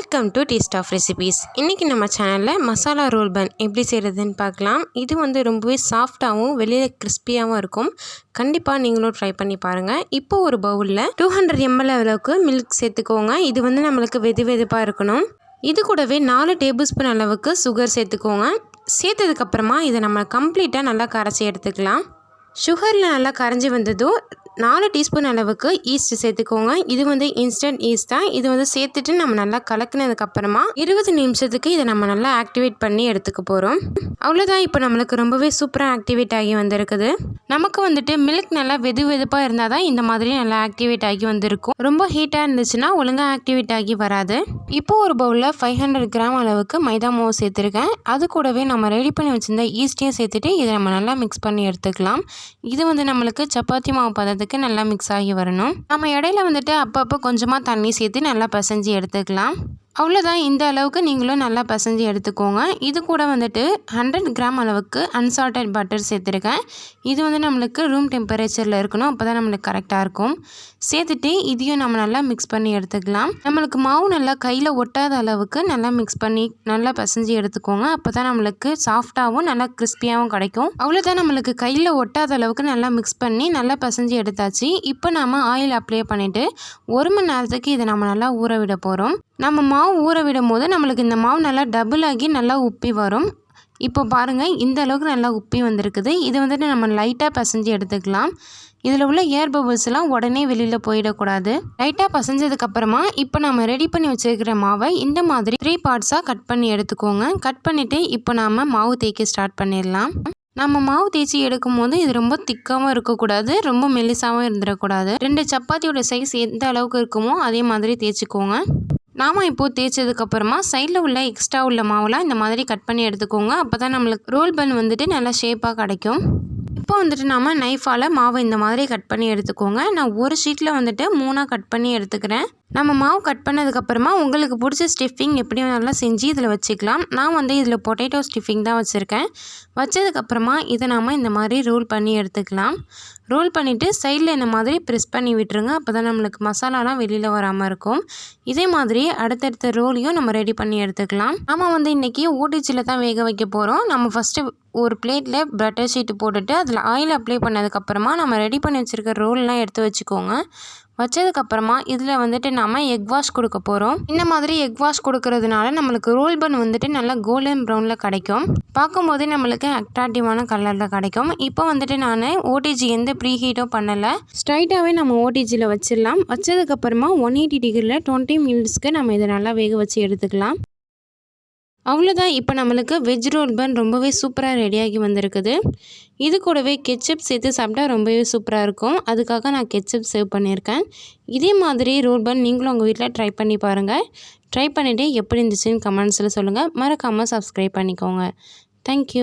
Welcome to taste of recipes இன்றைக்கி நம்ம சேனலில் மசாலா ரோல் பன் எப்படி செய்கிறதுன்னு பார்க்கலாம். இது வந்து ரொம்பவே சாஃப்டாகவும் வெளியில் கிறிஸ்பியாகவும் இருக்கும். கண்டிப்பாக நீங்களும் ட்ரை பண்ணி பாருங்கள் இப்போ ஒரு பவுலில் டூ ஹண்ட்ரட் எம்எல் அளவுக்கு மில்க் சேர்த்துக்கோங்க. இது வந்து நம்மளுக்கு வெது வெதுப்பாக இருக்கணும். இது கூடவே நாலு டேபிள் ஸ்பூன் அளவுக்கு சுகர் சேர்த்துக்கோங்க. சேர்த்ததுக்கப்புறமா இதை நம்ம கம்ப்ளீட்டாக நல்லா கரைச்சி எடுத்துக்கலாம். சுகரில் நல்லா கரைஞ்சி வந்ததும் நாலு டீஸ்பூன் அளவுக்கு ஈஸ்ட் சேர்த்துக்கோங்க. இது வந்து இன்ஸ்டன்ட் ஈஸ்ட் தான். இது வந்து சேர்த்துட்டு நம்ம நல்லா கலக்கினதுக்கப்புறமா இருபது நிமிஷத்துக்கு இதை நம்ம நல்லா ஆக்டிவேட் பண்ணி எடுத்துக்க போகிறோம் அவ்வளோதான் இப்போ நம்மளுக்கு ரொம்பவே சூப்பராக ஆக்டிவேட் ஆகி வந்திருக்குது. நமக்கு வந்துட்டு மில்க் நல்லா வெது வெதுப்பாக இருந்தால் தான் இந்த மாதிரி நல்லா ஆக்டிவேட் ஆகி வந்திருக்கும். ரொம்ப ஹீட்டாக இருந்துச்சுன்னா ஒழுங்காக ஆக்டிவேட் ஆகி வராது. இப்போ ஒரு பவுலில் ஃபைவ் ஹண்ட்ரட் கிராம் அளவுக்கு மைதா மாவு சேர்த்துருக்கேன். அது கூடவே நம்ம ரெடி பண்ணி வச்சுருந்த ஈஸ்டியை சேர்த்துட்டு இதை நம்ம நல்லா மிக்ஸ் பண்ணி எடுத்துக்கலாம். இது வந்து நம்மளுக்கு சப்பாத்தி மாவு பதத்துக்கு நல்லா மிக்ஸ் ஆகி வரணும். நம்ம இடையில வந்துட்டு அப்பப்போ கொஞ்சமாக தண்ணி சேர்த்து நல்லா பிசைஞ்சு எடுத்துக்கலாம். அவ்வளோதான் இந்த அளவுக்கு நீங்களும் நல்லா பிசைஞ்சு எடுத்துக்கோங்க. இது கூட வந்துட்டு ஹண்ட்ரட் கிராம் அளவுக்கு அன்சால்டட் பட்டர் சேர்த்துருக்கேன். இது வந்து நம்மளுக்கு ரூம் டெம்பரேச்சரில் இருக்கணும். அப்போ தான் நம்மளுக்கு கரெக்டாக இருக்கும். சேர்த்துட்டு இதையும் நம்ம நல்லா மிக்ஸ் பண்ணி எடுத்துக்கலாம். நம்மளுக்கு மாவு நல்லா கையில் ஒட்டாத அளவுக்கு நல்லா மிக்ஸ் பண்ணி நல்லா பிசைஞ்சு எடுத்துக்கோங்க. அப்போ தான் நம்மளுக்கு சாஃப்டாகவும் நல்லா கிறிஸ்பியாகவும் கிடைக்கும். அவ்வளோதான் நம்மளுக்கு கையில் ஒட்டாத அளவுக்கு நல்லா மிக்ஸ் பண்ணி நல்லா பசைஞ்சு எடுத்தாச்சு. இப்போ நாம் ஆயில் அப்ளை பண்ணிவிட்டு ஒரு மணி நேரத்துக்கு இதை நம்ம நல்லா ஊற விட போகிறோம் நம்ம மாவு ஊற விடும் போது நம்மளுக்கு இந்த மாவு நல்லா டபுள் ஆகி நல்லா உப்பி வரும். இப்போ பாருங்கள் இந்த அளவுக்கு நல்லா உப்பி வந்திருக்குது. இது வந்துட்டு நம்ம லைட்டாக பசைஞ்சு எடுத்துக்கலாம். இதில் உள்ள ஏர் பபுள்ஸ்லாம் உடனே வெளியில் போயிடக்கூடாது. லைட்டாக பசைஞ்சதுக்கப்புறமா இப்போ நம்ம ரெடி பண்ணி வச்சுருக்கிற மாவை இந்த மாதிரி த்ரீ பார்ட்ஸாக கட் பண்ணி எடுத்துக்கோங்க. கட் பண்ணிவிட்டு இப்போ நாம் மாவு தேய்க்க ஸ்டார்ட் பண்ணிடலாம். நம்ம மாவு தேய்ச்சி எடுக்கும் போது இது ரொம்ப திக்காகவும் இருக்கக்கூடாது ரொம்ப மெலிசாகவும் இருந்துடக்கூடாது. ரெண்டு சப்பாத்தியோட சைஸ் எந்த அளவுக்கு இருக்குமோ அதே மாதிரி தேய்ச்சிக்கோங்க. நாம் இப்போது தேய்ச்சதுக்கப்புறமா சைடில் உள்ள எக்ஸ்ட்ரா உள்ள மாவுலாம் இந்த மாதிரி கட் பண்ணி எடுத்துக்கோங்க. அப்போ தான் நம்மளுக்கு ரோல் பன் வந்துட்டு நல்லா ஷேப்பாக கிடைக்கும். இப்போ வந்துட்டு நாம் நைஃபால் மாவை இந்த மாதிரி கட் பண்ணி எடுத்துக்கோங்க. நான் ஒரு ஷீட்டில் வந்துட்டு மூணாக கட் பண்ணி எடுத்துக்கிறேன். நம்ம மாவு கட் பண்ணதுக்கப்புறமா உங்களுக்கு பிடிச்ச ஸ்டிஃபிங் எப்படி நல்லா செஞ்சு இதில் வச்சுக்கலாம். நான் வந்து இதில் பொட்டேட்டோ ஸ்டிஃபிங் தான் வச்சுருக்கேன். வச்சதுக்கப்புறமா இதை நாம் இந்த மாதிரி ரோல் பண்ணி எடுத்துக்கலாம். ரோல் பண்ணிவிட்டு சைடில் இந்த மாதிரி ப்ரெஸ் பண்ணி விட்டுருங்க. அப்போ தான் நம்மளுக்கு மசாலாலாம் வெளியில் வராமல் இருக்கும். இதே மாதிரி அடுத்தடுத்த ரோலையும் நம்ம ரெடி பண்ணி எடுத்துக்கலாம். நம்ம வந்து இன்றைக்கி ஊட்டிச்சியில் தான் வேக வைக்க போகிறோம் நம்ம ஃபஸ்ட்டு ஒரு பிளேட்டில் பட்டர் ஷீட்டு போட்டுட்டு அதில் ஆயில் அப்ளை பண்ணதுக்கப்புறமா நம்ம ரெடி பண்ணி வச்சுருக்க ரோல்லாம் எடுத்து வச்சுக்கோங்க. வச்சதுக்கப்புறமா இதில் வந்துட்டு நாம் எக் வாஷ் கொடுக்க போகிறோம் இந்த மாதிரி எக் வாஷ் கொடுக்கறதுனால நம்மளுக்கு ரோல் பன் வந்துட்டு நல்லா கோல்டன் ப்ரௌனில் கிடைக்கும். பார்க்கும்போதே நம்மளுக்கு அட்ராக்டிவான கலரில் கிடைக்கும். இப்போ வந்துட்டு நான் ஓடிஜி எந்த ப்ரீ ஹீட்டும் பண்ணலை ஸ்ட்ரைட்டாகவே நம்ம ஓடிஜியில் வச்சிடலாம். வச்சதுக்கப்புறமா ஒன் எயிட்டி டிகிரியில் டுவெண்ட்டி மினிட்ஸ்க்கு நம்ம இதை நல்லா வேக வச்சு எடுத்துக்கலாம். அவ்வளோதான் இப்போ நம்மளுக்கு வெஜ் ரோல் பன் ரொம்பவே சூப்பராக ரெடியாகி வந்திருக்குது. இது கூடவே கெச்சப் சேர்த்து சாப்பிட்டா ரொம்பவே சூப்பராக இருக்கும். அதுக்காக நான் கெச்சப் சேவ் பண்ணியிருக்கேன். இதே மாதிரி ரோல் பன் நீங்களும் உங்கள் வீட்டில் ட்ரை பண்ணி பாருங்கள் ட்ரை பண்ணிவிட்டு எப்படி இருந்துச்சுன்னு கமெண்ட்ஸில் சொல்லுங்கள் மறக்காமல் சப்ஸ்கிரைப் பண்ணிக்கோங்க. தேங்க்யூ